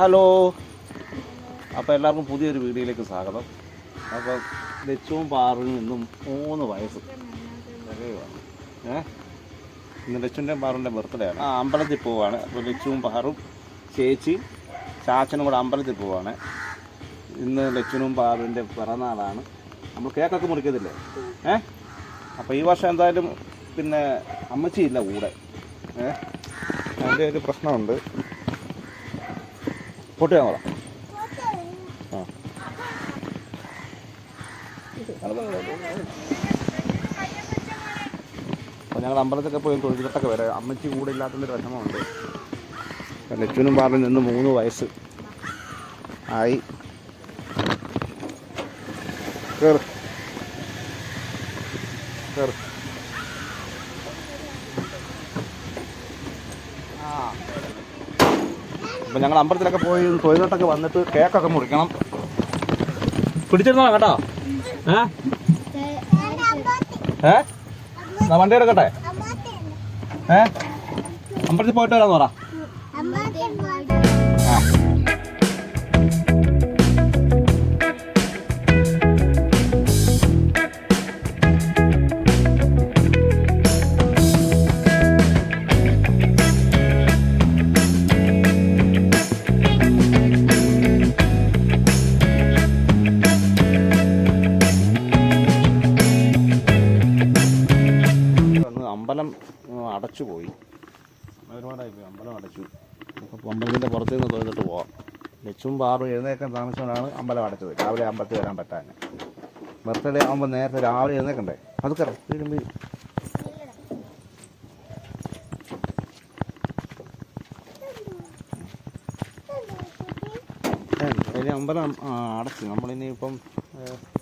Hello. അപ്പോൾ എല്ലാവർക്കും പുതിയൊരു വീഡിയോയിലേക്ക് സ്വാഗതം. അപ്പോൾ ലച്ചുവും പാറിനും ഇന്നും മൂന്ന് വയസ്സ്. ഏഹ് ഇന്ന് ലച്ചുവിന്റെയും പാറിന്റെ ബർത്ത്ഡേ ആണ്. ആ അമ്പലത്തിൽ പോവാണ്. അപ്പോൾ ലച്ചുവും പാറും ചേച്ചി ചാച്ചനും കൂടെ അമ്പലത്തിൽ പോവാണ്. ഇന്ന് ലച്ചുനും പാറുവിന്റെ പിറന്നാളാണ്. നമ്മൾ കേക്കൊക്കെ മുറിക്കത്തില്ലേ? ഏ? അപ്പോൾ ഈ വർഷം എന്തായാലും പിന്നെ അമ്മച്ചിയില്ല കൂടെ. ഏ? അതിന്റെ ഒരു പ്രശ്നമുണ്ട്. പൊട്ടിയാ പറ ആ. അപ്പോൾ ഞങ്ങൾ അമ്പലത്തൊക്കെ പോയി തൊഴിലിട്ടൊക്കെ വരെ. അമ്മച്ചി കൂടെ ഇല്ലാത്തൊരു വിഷമമുണ്ട്. അപ്പോൾ പാറിൽ നിന്ന് മൂന്ന് വയസ്സ് ആയി. കയറ് കയറ് അപ്പം ഞങ്ങൾ അമ്പലത്തിലൊക്കെ പോയി തൊഴിലോട്ടൊക്കെ വന്നിട്ട് കേക്കൊക്കെ മുറിക്കണം. പിടിച്ചിരുന്നോ കേട്ടോ. ഏ? വണ്ടി എടുക്കട്ടെ? ഏ? അമ്പലത്തിൽ പോയിട്ട് വരാന്ന് പറ. അടച്ചു പോയി ഒരുപാടായി പോയി അമ്പലം അടച്ചു. അപ്പോൾ അമ്പലത്തിന്റെ പുറത്ത് നിന്ന് തൊഴുതിട്ട് പോവാം. ലച്ചും പാറും എഴുന്നേക്കാൻ താമസിച്ചുകൊണ്ടാണ് അമ്പലം അടച്ചത്. രാവിലെ അമ്പലത്തിൽ വരാൻ പറ്റാൻ ബർത്ത്ഡേ ആകുമ്പോൾ നേരത്തെ രാവിലെ എഴുന്നേക്കണ്ടേ? അത് കറക്റ്റ് ഇനി അമ്പലം അടച്ചു. നമ്മളിനി ഇപ്പം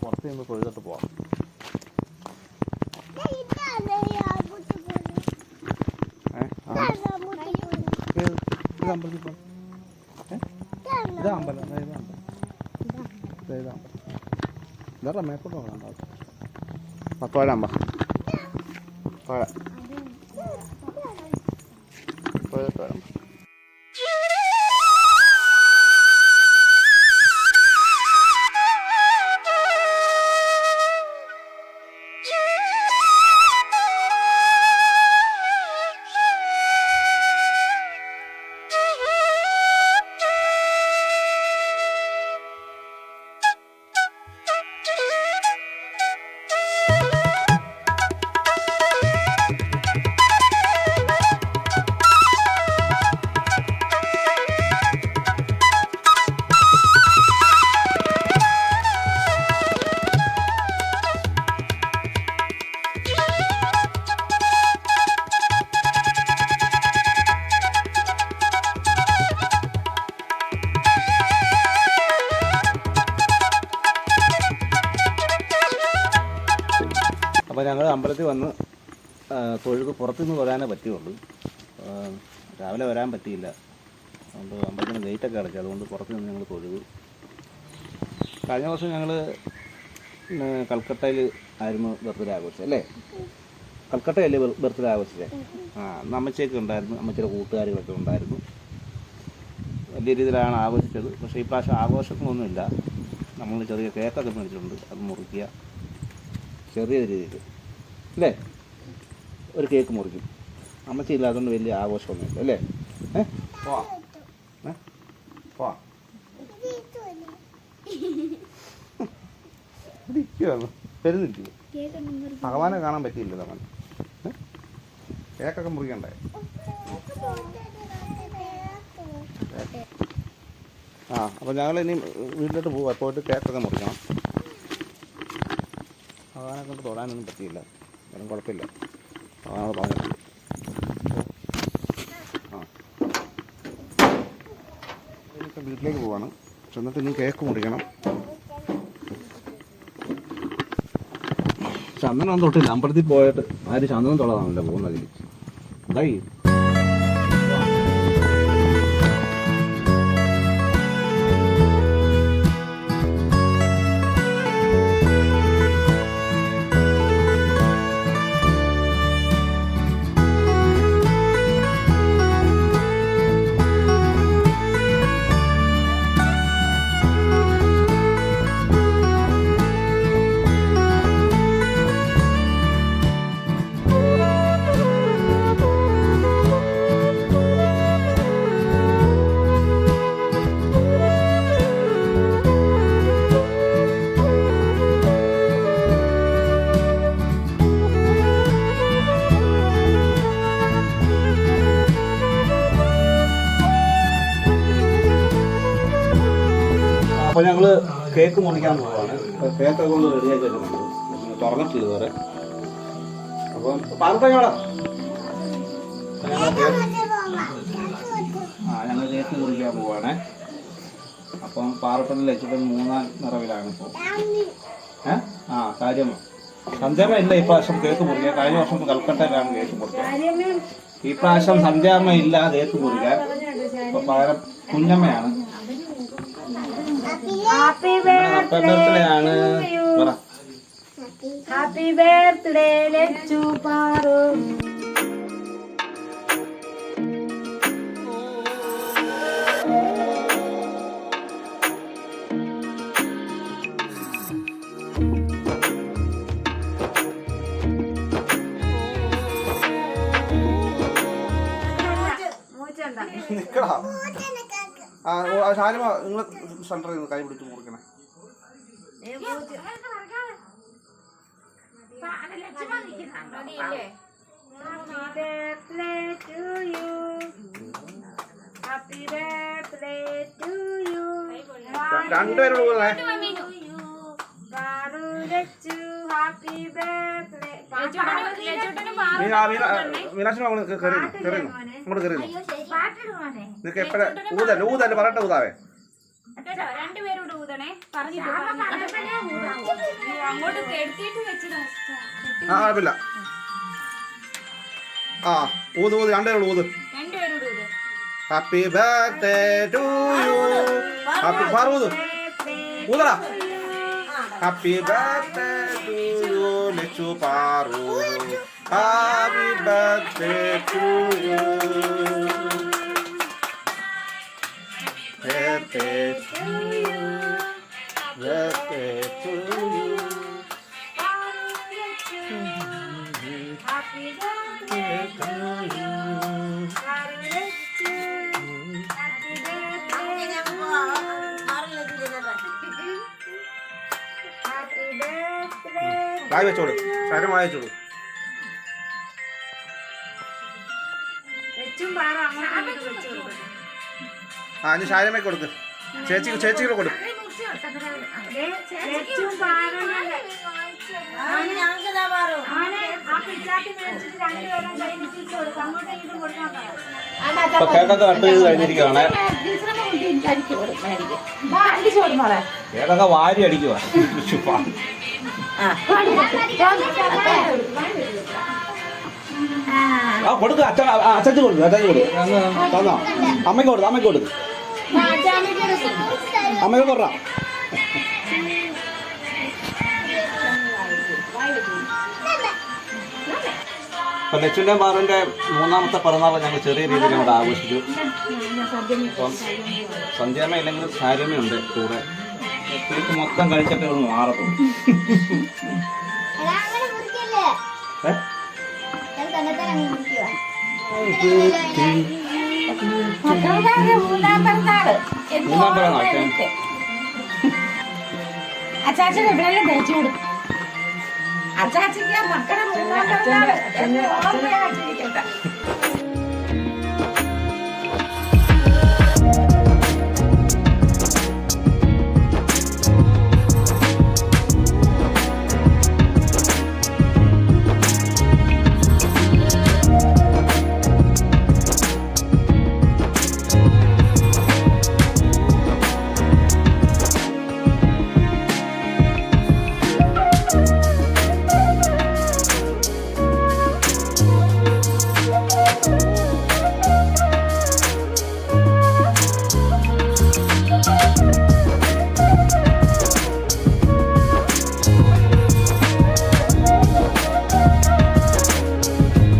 പുറത്ത് നിന്ന് തൊഴുതിട്ട് പോവാം ഏ ആ, ഇത് ഇത് അമ്പലത്തിൽ പോവാം ഇതാ അമ്പലം ഇതാ അമ്പലം ഇതാ അമ്പലം ഇതാ മേപ്പോട്ട് പോകണ്ട പത്തോഴ അമ്പ തോഴ വരാം അപ്പോൾ ഞങ്ങൾ അമ്പലത്തിൽ വന്ന് തൊഴുക്ക് പുറത്തുനിന്ന് വരാനേ പറ്റുള്ളൂ രാവിലെ വരാൻ പറ്റിയില്ല. അതുകൊണ്ട് അമ്പലത്തിന് ഗേറ്റൊക്കെ അടച്ചു. അതുകൊണ്ട് പുറത്ത് നിന്ന് ഞങ്ങൾ തൊഴുതു കഴിഞ്ഞ വർഷം ഞങ്ങൾ കൽക്കട്ടയിൽ ആയിരുന്നു ബർത്ത്ഡേ ആഘോഷിച്ചത് അല്ലേ? കൽക്കട്ടയല്ലേ ബർത്ത്ഡേ ആഘോഷിച്ചേ? ആ അന്ന് അമ്മച്ചയൊക്കെ ഉണ്ടായിരുന്നു. അമ്മച്ചിയുടെ കൂട്ടുകാരികളൊക്കെ ഉണ്ടായിരുന്നു. വലിയ രീതിയിലാണ് ആഘോഷിച്ചത്. പക്ഷേ ഈ പ്രാവശ്യം ആഘോഷങ്ങളൊന്നുമില്ല. നമ്മൾ ചെറിയ കേക്കൊക്കെ മേടിച്ചിട്ടുണ്ട്. അത് മുറിക്കുക. ചെറിയ രീതിയിൽ അല്ലേ? ഒരു കേക്ക് മുറിക്കും. അമ്മച്ചി ഇല്ലാത്തതുകൊണ്ട് വലിയ ആഘോഷമൊന്നുമില്ല അല്ലേ? പോവാ പോവാ ഇരിക്കുവാണ്. വരുന്നില്ല? ഭഗവാനെ കാണാൻ പറ്റിയില്ല അവൻ. ഏ? കേക്കൊക്കെ മുറിക്കണ്ടേ? ആ അപ്പോൾ ഞങ്ങൾ ഇനി വീട്ടിലോട്ട് പോവാ. പോയിട്ട് കേക്കൊക്കെ മുറിക്കണം. ഭഗവാനെ കൊണ്ട് തൊടാനൊന്നും പറ്റിയില്ല. എന്നാലും കുഴപ്പമില്ല. അതാണ് പറഞ്ഞത്. ആ. വീട്ടിലേക്ക് പോവാണ്. ചെന്നിട്ട് ഇനി കേക്ക് മുറിക്കണം. ചന്ദനം തൊട്ടില്ല. അമ്പലത്തിൽ പോയിട്ട് ആര് ചന്ദനം തൊള്ളതാണല്ലോ പോകുന്നതിൽ എന്തായി? അപ്പോൾ ഞങ്ങൾ കേക്ക് മുറിക്കാൻ പോവാണ്. കേക്ക് കൊണ്ട് റെഡി ഞങ്ങൾ തുറന്നിട്ടില്ല ഇതുവരെ. അപ്പം കേക്ക് ആ ഞങ്ങൾ കേക്ക് മുറിക്കാൻ പോവാണ്. അപ്പം പാറപ്പനിൽ വെച്ചിട്ട് മൂന്നാം നിറവിലാണ് ഇപ്പോൾ ഏ? ആ കാര്യം സന്ധ്യാമ്മ ഇല്ല ഇപ്രാവശ്യം കേക്ക് മുറിക്കാൻ. കഴിഞ്ഞ വർഷം കൽക്കട്ടയിലാണ് കേക്ക് മുറിക്കാൻ. ഈ പ്രാവശ്യം സന്ധ്യാമ്മ ഇല്ല കേക്ക് മുറിക്കാൻ. അപ്പൊ പകരം കുഞ്ഞമ്മയാണ്. ഹാപ്പി ബർത്ത്ഡേ ആണ് പറ ഹാപ്പി ബർത്ത്ഡേ ലച്ചു പാറു നിക്കടാ. ആ ഷാനിമ നിങ്ങൾ സെന്ററിൽ നിന്ന് കൈ പിടിച്ച് മുറിക്കണേ happy birthday to you happy birthday to you രണ്ടുപേരോട് happy birthday മീനാക്ഷിന് കയറി കയറി അങ്ങോട്ട് കയറി നിനക്ക് എപ്പോഴാ ഊതല്ല ഊതല്ല പറയട്ടെ ഊതാവേ. രണ്ടുപേരോട് ഊതണേ. പറഞ്ഞിട്ട് അങ്ങോട്ട് കെടുത്തിട്ട് വെച്ചതാ ആ കുഴപ്പമില്ല. ആ ഊത് ഊത് രണ്ടുപേരോട് ഊത്. Happy birthday to you happy ഊത്. ഊതടാ. Happy birthday to you Lachu Paru happy birthday വെച്ചോളൂ. ശരം വായി വെച്ചോട് ലച്ചും പാറു അങ്ങോട്ടും ഇങ്ങോട്ടും വെച്ചു കൊടുക്കും ആ ഇനി ശാരമേ കൊടുക്ക്. ചേച്ചി ചേച്ചിക്ക് കൊടു ഇപ്പൊ കേക്കൊക്കെ കട്ട് ചെയ്ത് കഴിഞ്ഞിരിക്കുകയാണ് കേക്കൊക്കെ വാരി അടിക്കുക ആ. കൊടുക്ക്. അച്ഛ അച്ഛൻ കൊടുക്ക്. അച്ഛൻ കൊടുക്ക്. തന്നോ? അമ്മയ്ക്ക് കൊടുക്ക്. അമ്മയ്ക്ക് കൊടുക്ക്. അമ്മയ്ക്ക് കൊടുക്കാം. ഇപ്പൊ നെച്ചുന്റെ മാറിന്റെ മൂന്നാമത്തെ പിറന്നാൾ ഞങ്ങൾ ചെറിയ രീതിയിൽ ഇവിടെ ആഘോഷിച്ചു. അപ്പം സന്ധ്യാമ്മ ഇല്ലെങ്കിൽ സാരമ്മയുണ്ട് കൂടെ. കേക്ക് മൊത്തം കഴിച്ചിട്ട് ഒന്ന് മാറത്തുള്ളൂ. ഏ? മൂന്നാം പിറന്നാൾ അച്ചാച്ചൻ എവിടെയെല്ലാം തയ്ച്ചു കൊടുക്കും അച്ചാച്ചിക്ക് മക്കളെ മൂന്നാം പിറന്നാൾ എന്ന് ഓർമ്മയായിട്ടിരിക്കട്ടെ